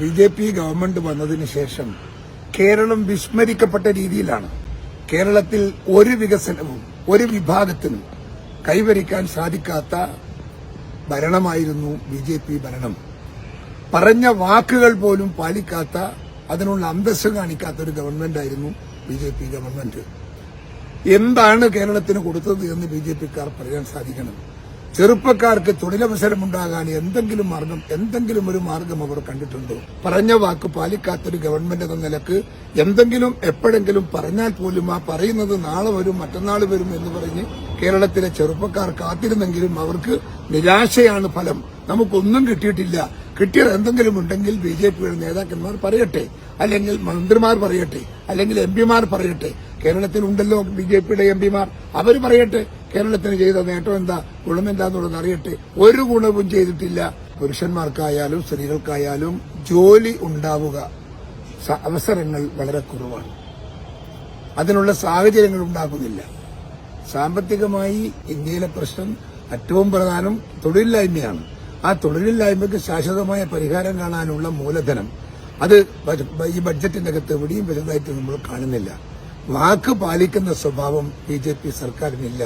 B J P government വന്നതിന് ശേഷം കേരളം വിസ്മരിക്കപ്പെട്ട രീതിയിലാണ് കേരളത്തിൽ ഒരു വികസനവും ഒരു വിഭാഗത്തിനും കൈവരിക്കാൻ സാധിക്കാത്ത ഭരണമായിരുന്നു ബി ജെ പി ഭരണം. പറഞ്ഞ വാക്കുകൾ പോലും പാലിക്കാത്ത അതിനുള്ള അന്തസ് കാണിക്കാത്ത ഒരു ഗവൺമെന്റായിരുന്നു ബി ജെ പി ഗവൺമെന്റ്. എന്താണ് കേരളത്തിന് കൊടുത്തത് എന്ന് ബി ജെ പിക്കാർ പറയാൻ സാധിക്കണം? ചെറുപ്പക്കാർക്ക് തൊഴിലവസരമുണ്ടാകാൻ എന്തെങ്കിലും മാർഗം എന്തെങ്കിലും ഒരു മാർഗം അവർ കണ്ടിട്ടുണ്ടോ? പറഞ്ഞ വാക്ക് പാലിക്കാത്തൊരു ഗവൺമെന്റ് എന്ന നിലയ്ക്ക് എന്തെങ്കിലും എപ്പോഴെങ്കിലും പറഞ്ഞാൽ പോലും ആ പറയുന്നത് നാളെ വരും മറ്റന്നാൾ വരും എന്ന് പറഞ്ഞ് കേരളത്തിലെ ചെറുപ്പക്കാർ കാത്തിരുന്നെങ്കിലും അവർക്ക് നിരാശയാണ് ഫലം. നമുക്കൊന്നും കിട്ടിയിട്ടില്ല. കിട്ടിയത് എന്തെങ്കിലും ഉണ്ടെങ്കിൽ ബി ജെ പിയുടെ നേതാക്കന്മാർ പറയട്ടെ. അല്ലെങ്കിൽ മന്ത്രിമാർ പറയട്ടെ. അല്ലെങ്കിൽ എം പിമാർ പറയട്ടെ. കേരളത്തിൽ ഉണ്ടല്ലോ ബി ജെ പിയുടെ എം പിമാർ. അവർ പറയട്ടെ കേരളത്തിന് ചെയ്ത നേട്ടം എന്താ ഗുണം എന്താന്നുള്ളത് അറിയട്ടെ. ഒരു ഗുണവും ചെയ്തിട്ടില്ല. പുരുഷന്മാർക്കായാലും സ്ത്രീകൾക്കായാലും ജോലി ഉണ്ടാവുക. അവസരങ്ങൾ വളരെ കുറവാണ്. അതിനുള്ള സാഹചര്യങ്ങൾ ഉണ്ടാകുന്നില്ല. സാമ്പത്തികമായി ഇന്ത്യയിലെ പ്രശ്നം ഏറ്റവും പ്രധാനം തൊഴിലില്ലായ്മയാണ്. ആ തൊഴിലില്ലായ്മയ്ക്ക് ശാശ്വതമായ പരിഹാരം കാണാനുള്ള മൂലധനം. അത് ഈ ബഡ്ജറ്റിന്റെ അകത്ത് എവിടെയും വലുതായിട്ട് നമ്മൾ കാണുന്നില്ല. വാക്ക് പാലിക്കുന്ന സ്വഭാവം ബി ജെ പി സർക്കാരിനില്ല.